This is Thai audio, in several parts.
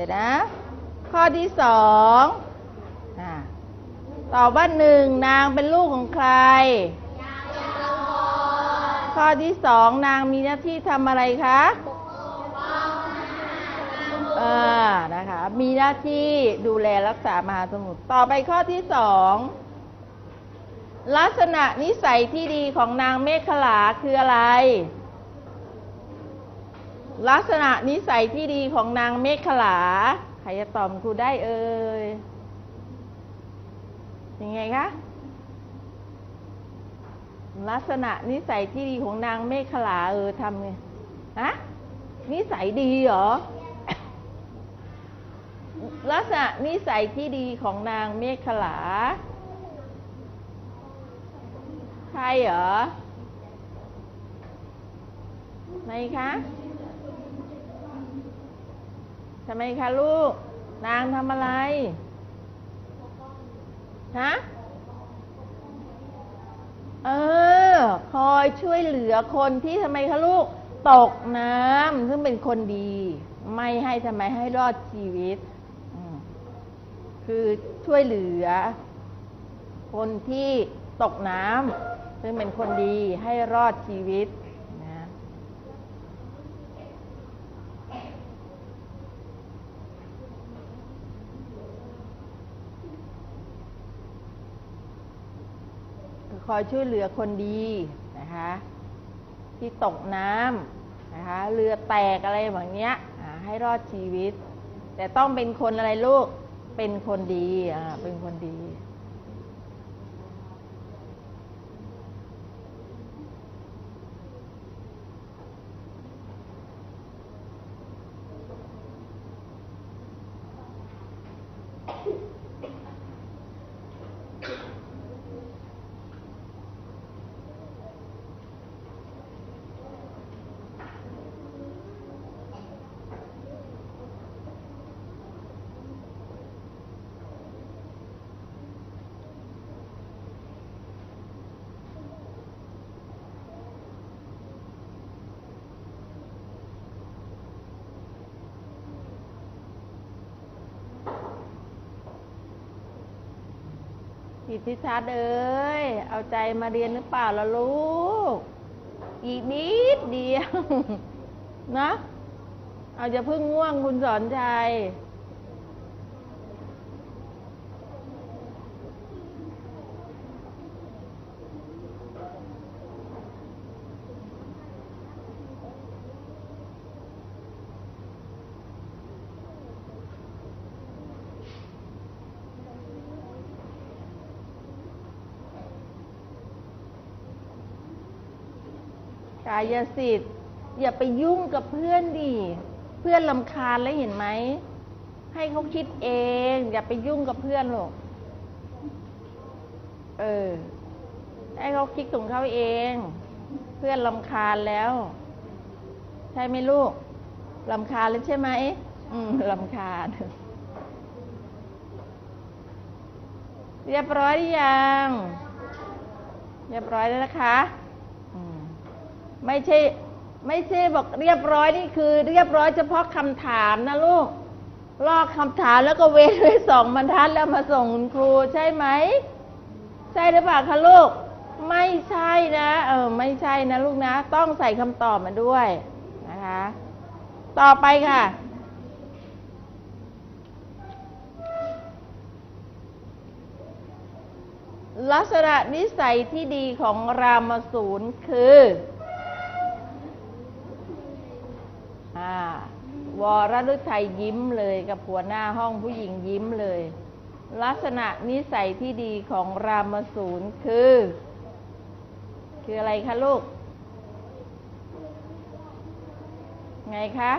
ดี๋ยวนะ ข้อที่สองอ่าตอบว่าหนึ่งนางเป็นลูกของใคร ข้อที่สองนางมีหน้าที่ทำอะไรคะเออนะคะ มีหน้าที่ดูแลรักษามหาสมุทรต่อไปข้อที่สองลักษณะนิสัยที่ดีของนางเมฆขลาคืออะไร ลักษณะนิสัยที่ดีของนางเมฆขลา ใครจะตอบครูได้เอ่ย ยังไงคะ ลักษณะนิสัยที่ดีของนางเมฆขลาเออทำไงฮะนิสัยดีเหรอ ลักษณะนิสัยที่ดีของนางเมฆขลาใช่เหรอไหนคะ ทำไมคะลูก นางทำอะไร ฮะ เออ คอยช่วยเหลือคนที่ทำไมคะลูก ตกน้ำซึ่งเป็นคนดี ไม่ให้ทำไมให้รอดชีวิต คือช่วยเหลือ คนที่ตกน้ำซึ่งเป็นคนดีให้รอดชีวิตนะ คอยช่วยเหลือคนดีนะคะที่ตกน้ำนะคะเรือแตกอะไรแบบเนี้ยให้รอดชีวิต แต่ต้องเป็นคนอะไรลูกเป็นคนดีอ่าเป็นคนดี อิทธิชาติเอ้ย เอาใจมาเรียนหรือเปล่าล่ะลูก อีกนิดเดียว นะ เอาจะพึ่งง่วงคุณสอนชัย กายสิทธิ์อย่าไปยุ่งกับเพื่อนดิเพื่อนลำคาญแล้วเห็นไหม ให้เขาคิดเอง อย่าไปยุ่งกับเพื่อนหรอกเออ ให้เขาคิดของเขาเอง เพื่อนลำคาญแล้ว ใช่ไหมลูกลำคาญแล้วใช่ไหมอืมลำคาญเรียบร้อยหรือยัง เรียบร้อยแล้วนะคะ ไม่ใช่ ไม่ใช่บอกเรียบร้อยนี่คือ เรียบร้อยเฉพาะคำถามนะลูกลอกคำถามแล้วก็เว้นไว้สองบรรทัดแล้วมาส่งคุณครูใช่ไหม ใช่หรือเปล่าคะลูก ไม่ใช่นะ เออ ไม่ใช่นะลูกนะ ต้องใส่คำตอบมาด้วยนะคะ ต่อไปค่ะลักษณะนิสัยที่ดีของรามสูรคือา วรฤทัยยิ้มเลยกับหัวหน้าห้องผู้หญิงยิ้มเลย ลักษณะนิสัยที่ดีของรามสูรคือ คืออะไรคะลูก ไงคะ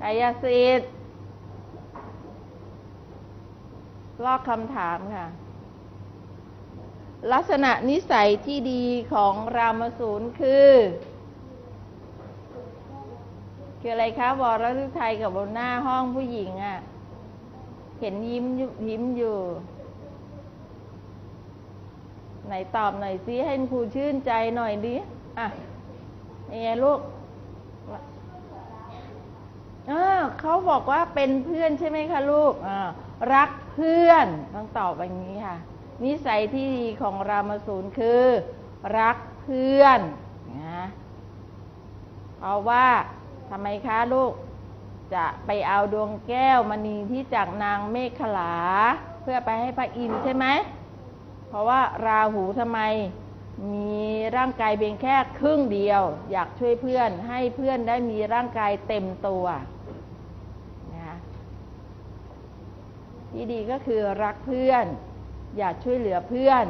กายสิทธิ์ลอกคำถามค่ะ ลักษณะนิสัยที่ดีของรามสูรคือ คืออะไรคะวรฤทัยกับหัวหน้าห้องผู้หญิงอะ่ะ เห็นยิ้มยิ้มอยู่ ไหนตอบหน่อยซิให้ครูชื่นใจหน่อยดิอะยังไงลูกเออเขาบอกว่าเป็นเพื่อนใช่ไหมคะลูกอ่ารักเพื่อนต้องตอบอย่างนี้ค่ะ นิสัยที่ดีของรามสูรคือ รักเพื่อนนะเพราะว่า ทำไมคะลูก จะไปเอาดวงแก้วมณีที่จากนางเมฆขลา เพื่อไปให้พระอินทร์ใช่ไหม เพราะว่าราหูทำไม มีร่างกายเพียงแค่ครึ่งเดียว อยากช่วยเพื่อนให้เพื่อนได้มีร่างกายเต็มตัวนะคะที่ดีก็คือรักเพื่อน อยากช่วยเหลือเพื่อน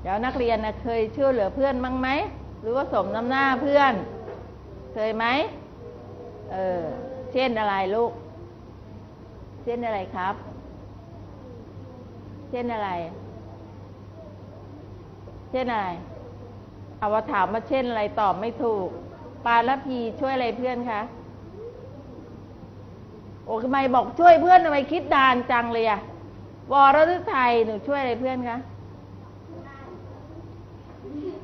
เดี๋ยวนักเรียนนะเคยช่วยเหลือเพื่อนมั้งไหม หรือว่าสมน้ำหน้าเพื่อน เคยไหม เออ เช่นอะไรลูก เช่นอะไรครับ เช่นอะไร เช่นอะไร เอาว่าถามว่าเช่นอะไรตอบไม่ถูก ปาละพีช่วยอะไรเพื่อนคะโอ้ทำไมบอกช่วยเพื่อนทำไมคิดดานจังเลยอะวรฤทัยหนูช่วยอะไรเพื่อนคะ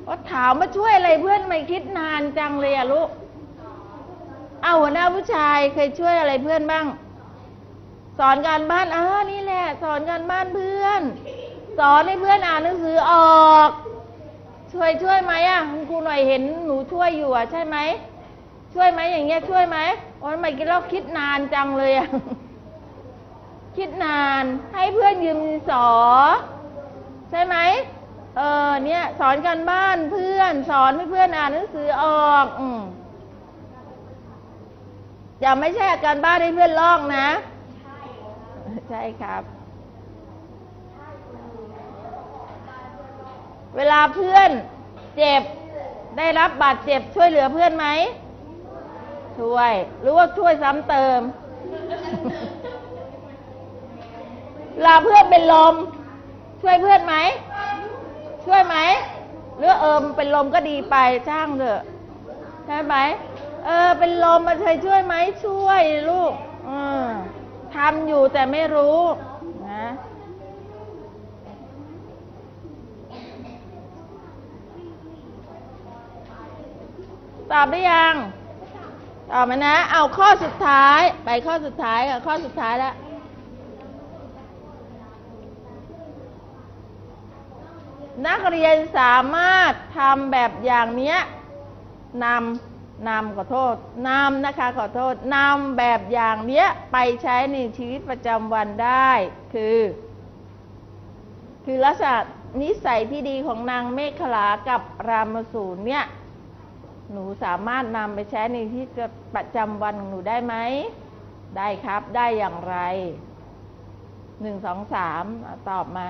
ก็ถามว่าช่วยอะไรเพื่อนไม่คิดนานจังเลยอะลูก เอาหัวหน้าผู้ชายเคยช่วยอะไรเพื่อนบ้าง สอนการบ้านอ่านี่แหละ สอนการบ้านเพื่อน สอนให้เพื่อนอ่านหนังสือออก ช่วยช่วยไหมอะคุณครูหน่อยเห็นหนูช่วยอยู่อะใช่ไหมช่วยไหมอย่างเงี้ยช่วยไหมโอ้ยทำไมกินเราคิดนานจังเลยอะคิดนานให้เพื่อนยืมสอ ใช่ไหม เออเนี่ยสอนการบ้านเพื่อนสอนให้เพื่อนอ่านหนังสือออกอืมอย่าไม่ใช่การบ้านให้เพื่อนลอกนะ ใช่ครับ เวลาเพื่อนเจ็บได้รับบาดเจ็บช่วยเหลือเพื่อนไหม ช่วย หรือว่าช่วยซ้ำเติมเวลาเพื่อนเป็นลม ช่วยเพื่อนไหม ช่วยไหมหรือเอิมเป็นลมก็ดีไปช่างเถอะใช่ไหมเออ เป็นลมมาเคยช่วยไหมช่วยลูกอืมทำอยู่แต่ไม่รู้นะตอบได้ยัง ตอบมานะ เอาข้อสุดท้าย ไปข้อสุดท้ายค่ะข้อสุดท้ายแล้ว นักเรียนสามารถทำแบบอย่างเนี้ยนำนำขอโทษนำนะคะขอโทษนำแบบอย่างเนี้ยไปใช้ในชีวิตประจำวันได้ คือ คือลักษณะนิสัยที่ดีของนางเมฆขลากับรามสูรเนี่ย หนูสามารถนำไปใช้ในที่ประจำวันของหนูได้ไหม ได้ครับได้อย่างไรหนึ่งสองสามตอบมา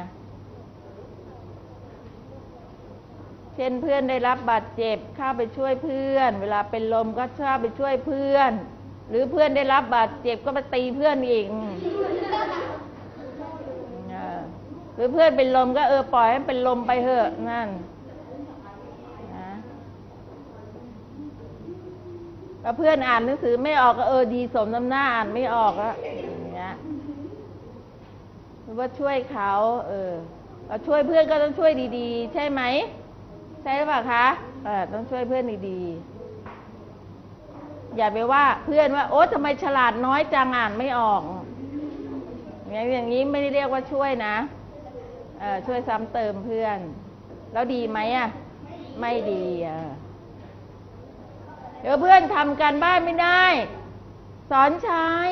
เช่นเพื่อนได้รับบาดเจ็บเข้าไปช่วยเพื่อน เวลาเป็นลมก็เข้าไปช่วยเพื่อน หรือเพื่อนได้รับบาดเจ็บก็ไปตีเพื่อนอีกเออหรือเพื่อนเป็นลมก็เออปล่อยให้เป็นลมไปเถอะนั่นนะแล้วเพื่อนอ่านหนังสือไม่ออกก็เออดีสมน้ำหน้าอ่านไม่ออกแล้วอย่างเงี้ยหรือว่าช่วยเขา เออเราช่วยเพื่อนก็ต้องช่วยดี ๆ ใช่ไหม ใช่หรือเปล่าคะต้องช่วยเพื่อนดีๆอย่าไปว่าเพื่อนว่า โอ๊ทำไมฉลาดน้อยจังอ่านไม่ออกอย่างอย่างนี้ไม่ได้เรียกว่าช่วยนะช่วยซ้ำเติมเพื่อน แล้วดีไหมอะ ไม่ดีอะเดี๋ยวเพื่อนทำการบ้านไม่ได้ สอนชาย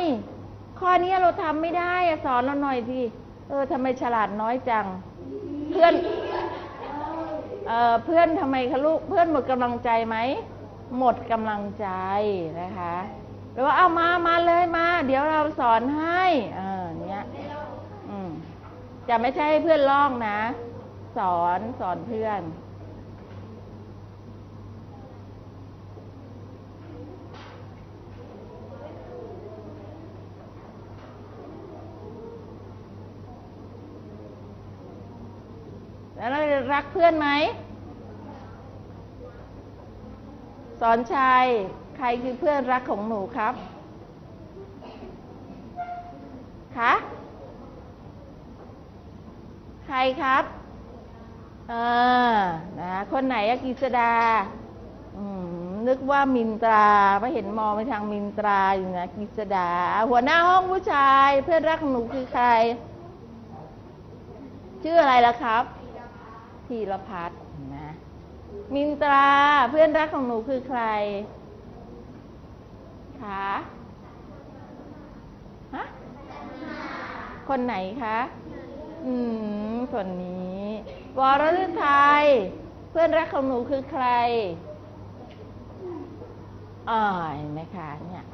ข้อนี้เราทำไม่ได้สอนเราหน่อยทีเออทำไมฉลาดน้อยจัง เพื่อน เเพื่อนทำไมคะลูกเพื่อนหมดกำลังใจไหมหมดกำลังใจนะคะหรือว่าเอามามาเลยมา เดี๋ยวเราสอนให้เออเนี้ยจะไม่ใช่ให้เพื่อนลอกนะ สอนสอนเพื่อน แล้ว เพื่อนไหม สอนชัย ใครคือเพื่อนรักของหนูครับ คะ ใครครับเออนะคนไหนอะกิษดาอืมนึกว่ามินตราเพราะเห็นมองไปทางมินตราอยู่นะกิษดา หัวหน้าห้องผู้ชาย เพื่อนรักหนูคือใคร ชื่ออะไรล่ะครับ ธีรพัฒน์นะมินตราเพื่อนรักของหนูคือใครคะฮะคนไหนคะ อืมคนนี้ วรฤทัยเพื่อนรักของหนูคือใครอ่าเห็นไหมคะเนี่ย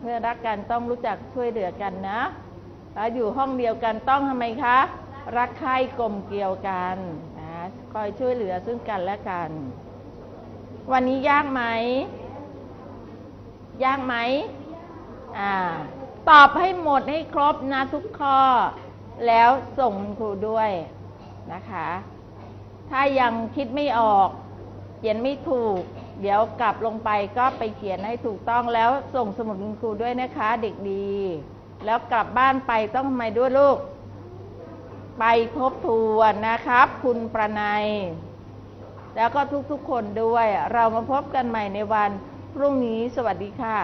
เพื่อนรักกันต้องรู้จักช่วยเหลือกันนะแล้วอยู่ห้องเดียวกันต้องทำไมคะ รักใคร่กลมเกลียวกันนะคอยช่วยเหลือซึ่งกันและกัน วันนี้ยากไหม ยากไหมอ่าตอบให้หมดให้ครบนะทุกข้อ แล้วส่งคุณครูด้วยนะคะ ถ้ายังคิดไม่ออกเขียนไม่ถูก เดี๋ยวกลับลงไปก็ไปเขียนให้ถูกต้องแล้วส่งสมุดคุณครูด้วยนะคะ เด็กดี แล้วกลับบ้านไปต้องทำไมด้วยลูก ไปทบทวนนะครับ คุณประนัย แล้วก็ทุกๆคนด้วย เรามาพบกันใหม่ในวันพรุ่งนี้สวัสดีค่ะ